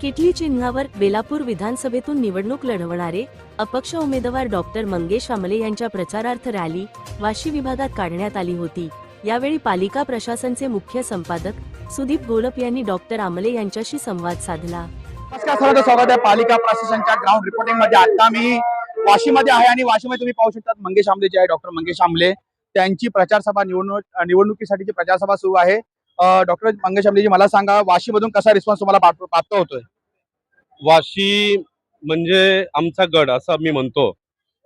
किटली चिन्हावर बेलापूर विधानसभेतून निवडणूक लढवणारे अपक्ष उमेदवार डॉक्टर मंगेश आमले यांच्या प्रचारार्थ रॅली वाशी विभागात काढण्यात आली होती. यावेळी पालिका प्रशासनचे मुख्य संपादक सुदीप गोलप यांनी डॉक्टर आमले यांच्याशी संवाद साधला. नमस्कार स्वागत आहे पालिका प्रशासनच्या ग्राउंड रिपोर्टिंगमध्ये. आता मी वाशीमध्ये आहे आणि वाशीमध्ये तुम्ही पाहू शकता मंगेश आमले जे आहे डॉक्टर मंगेश आमले. त्यांची प्रचार सभा निवडणूक निवडणुकीसाठीची प्रचार सभा सुरू आहे. डॉक्टर मंगेश आमलेजी मला सांगा वाशीमधून कसा रिस्पॉन्स तुम्हाला प्राप्त होतोय? वाशी म्हणजे आमचा गड असं मी म्हणतो.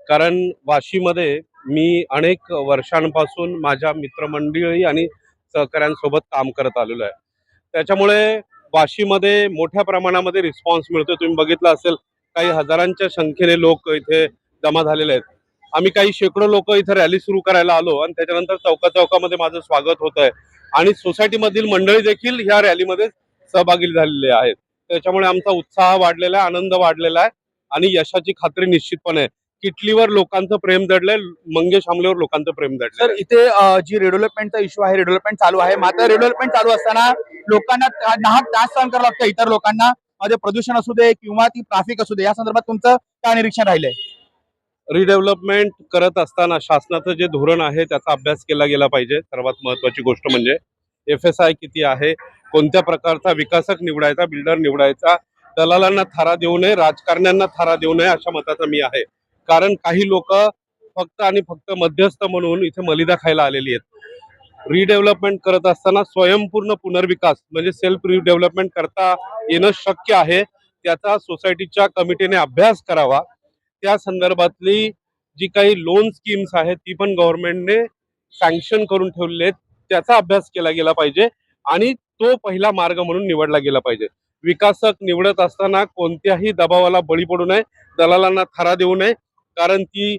कारण वाशीमध्ये मी अनेक वर्षांपासून माझ्या मित्रमंडळी आणि सहकाऱ्यांसोबत काम करत आलेलो आहे. त्याच्यामुळे वाशीमध्ये मोठ्या प्रमाणामध्ये रिस्पॉन्स मिळतो तुम्ही बघितलं असेल काही हजारांच्या संख्येने लोक इथे जमा झालेले आहेत. आम्ही काही शेकडो लोक इथे रॅली सुरू करायला आलो आणि त्याच्यानंतर चौका चौकामध्ये माझं स्वागत होत आहे आणि सोसायटीमधील मंडळी देखील ह्या रॅलीमध्ये सहभागी झालेले आहेत. त्याच्यामुळे आमचा उत्साह वाढलेला आहे आनंद वाढलेला आहे आणि यशाची खात्री निश्चितपणे आहे. किटलीवर लोकांचं प्रेम दडलंय मंगेश आमलेवर लोकांचं प्रेम तर दडलंय इथे जी रेडेव्हलपमेंटचा इश्यू आहे रेडेव्हलपमेंट चालू आहे. मात्र रेडेव्हलपमेंट चालू असताना लोकांना नाहक त्रास सहन करावा लागतं इतर लोकांना. मध्ये प्रदूषण असू दे किंवा ती ट्रॅफिक असू दे या संदर्भात तुमचं काय निरीक्षण राहिलंय? रिडेव्हलपमेंट करत असताना शासनाचं जे धोरण आहे त्याचा अभ्यास केला गेला पाहिजे. सर्वात महत्वाची गोष्ट म्हणजे एफ एस आय किती आहे? कोणत्या प्रकारचा विकासक निवडायचा बिल्डर निवडायचा? दलालांना थारा देऊ नये राजकारण्यांना थारा देऊ नये अशा मताचा मी आहे. कारण काही लोक फक्त आणि फक्त मध्यस्थ म्हणून इथे मलिदा खायला आलेली आहेत. रिडेव्हलपमेंट करत असताना स्वयंपूर्ण पुनर्विकास म्हणजे सेल्फ रिडेव्हलपमेंट करता येणं शक्य आहे. त्याचा सोसायटीच्या कमिटीने अभ्यास करावा. त्या संदर्भातली जी काही लोन स्कीम्स आहेत ती पण गव्हर्नमेंटने सँक्शन करून ठेवलेले आहेत त्याचा अभ्यास केला गेला पाहिजे आणि तो पहिला मार्ग म्हणून निवडला गेला पाहिजे. विकासक निवडत असताना कोणत्याही दबावाला बळी पडू नये दलालांना थारा देऊ नये कारण ती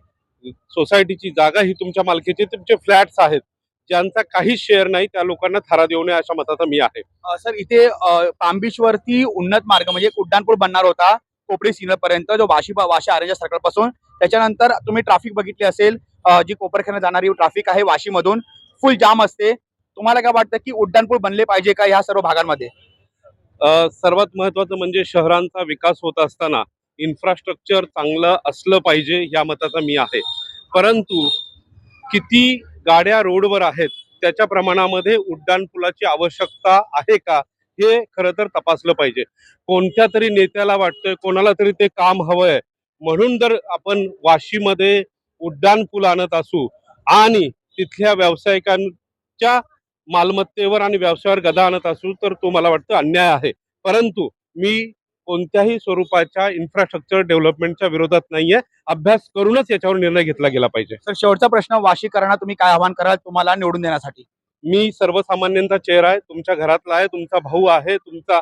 सोसायटीची जागा ही तुमच्या मालकीची तुमचे फ्लॅट्स आहेत ज्यांचा काहीच शेअर नाही त्या लोकांना थारा देऊ नये अशा मताचा मी आहे. सर इथे पाम वरती उन्नत मार्ग म्हणजे उड्डाणपूर उड्डाणपूल बनणार होता कोपडी सिग्नल पर्यंत जो वाशी वाशी आरेच्या सर्कलपासून. त्याच्यानंतर तुम्ही ट्रॅफिक बघितली असेल जी कोपरखेना जाणारी ट्रॅफिक आहे वाशीमधून फुल जाम असते. तुम्हाला काय वाटतं की उड्डाणपूल बनले पाहिजे का ह्या सर्व भागांमध्ये? सर्वात महत्वाचं म्हणजे शहरांचा विकास होत असताना इन्फ्रास्ट्रक्चर चांगलं असलं पाहिजे या मताचा मी आहे. परंतु किती गाड्या रोडवर आहेत त्याच्या प्रमाणामध्ये उड्डाणपुलाची आवश्यकता आहे का हे खरं तर तपासलं पाहिजे. कोणत्या तरी नेत्याला वाटतंय कोणाला तरी ते काम हवंय. म्हणून जर आपण वाशीमध्ये उड्डाणपूल आणत असू आणि तिथल्या व्यावसायिकांच्या मालमत्तेवर आणि व्यवसायावर गदा आणत असू तर तो मला वाटतं अन्याय आहे. परंतु मी कोणत्याही स्वरूपाच्या इन्फ्रास्ट्रक्चर डेव्हलपमेंटच्या विरोधात नाहीये. अभ्यास करूनच याच्यावर निर्णय घेतला गेला पाहिजे. सर शेवटचा प्रश्न वाशीकरांना तुम्ही काय आव्हान कराल तुम्हाला निवडून देण्यासाठी? मी सर्वसामान्यांचा चेहरा आहे तुमच्या घरातला आहे तुमचा भाऊ आहे तुमचा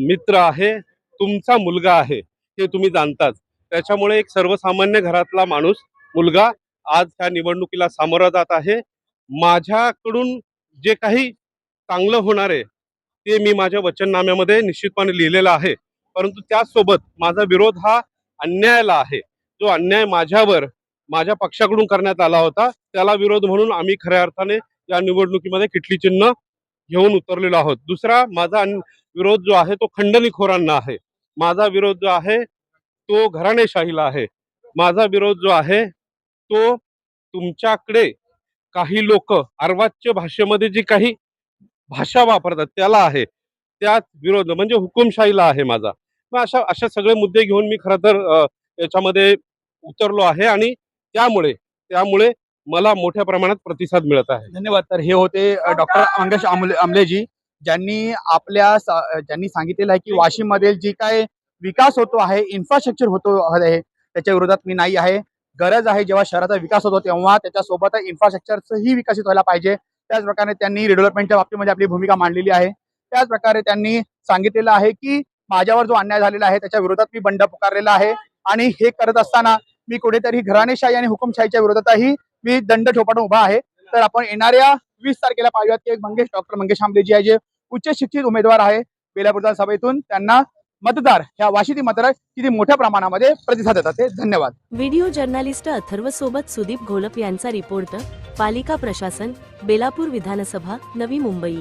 मित्र आहे तुमचा मुलगा आहे हे तुम्ही जाणताच त्याच्यामुळे एक सर्वसामान्य घरातला माणूस मुलगा आज ह्या निवडणुकीला सामोरा जात आहे. माझ्याकडून जे काही चांगलं होणार आहे ते मी माझ्या वचननाम्यामध्ये निश्चितपणे लिहिलेलं आहे. परंतु त्याचसोबत माझा विरोध हा अन्यायाला आहे. जो अन्याय माझ्यावर माझ्या पक्षाकडून करण्यात आला होता त्याला विरोध म्हणून आम्ही खऱ्या अर्थाने या निवडणुकीमध्ये किटली चिन्ह घेऊन उतरलेलो आहोत. दुसरा माझा अन- विरोध जो आहे तो खंडणीखोरांना आहे. माझा विरोध जो आहे तो घराणेशाहीला आहे. माझा विरोध जो आहे तो तुमच्याकडे काही लोक अर्वाच्य भाषेमध्ये जी काही भाषा वापरतात त्याला आहे. त्याच विरोध म्हणजे हुकुमशाहीला आहे माझा. मग अशा अशा सगळे मुद्दे घेऊन मी खरं तर याच्यामध्ये उतरलो आहे आणि त्यामुळे त्यामुळे मला मोठ्या प्रमाणात प्रतिसाद मिळत आहे. धन्यवाद. तर हे होते डॉक्टर मंगेश आमले आमलेजी ज्यांनी आपल्या सा- ज्यांनी सांगितलेलं आहे की वाशिम मधील जी काय विकास होतो आहे इन्फ्रास्ट्रक्चर होतो आहे त्याच्या विरोधात मी नाही आहे. गरज आहे जेव्हा शहराचा विकास होतो तेव्हा त्याच्यासोबत इन्फ्रास्ट्रक्चरचंही विकसित व्हायला पाहिजे. त्याच प्रकारे त्यांनी रिडेव्हलपमेंटच्या बाबतीमध्ये आपली भूमिका मांडलेली आहे. त्याच प्रकारे त्यांनी सांगितलेलं आहे की माझ्यावर जो अन्याय झालेला आहे त्याच्या विरोधात मी बंड पुकारलेला आहे. आणि हे करत असताना मी कुठेतरी घराणेशाही आणि हुकुमशाहीच्या विरोधातही मी दंड ठोपाटून उभा आहे. तर आपण येणाऱ्या वीस तारखेला पाहूयात की एक मंगेश डॉक्टर मंगेश आंबलेजी आहे जे उच्च शिक्षित उमेदवार आहे. बेलापूरच्या सभेतून त्यांना मतदार ह्या वाशिदी मतदार किती मोठ्या प्रमाणामध्ये प्रतिसाद देतात ते धन्यवाद. व्हिडिओ जर्नालिस्ट अथर्व सोबत सुदीप घोलप यांचा रिपोर्ट पालिका प्रशासन बेलापूर विधानसभा नवी मुंबई.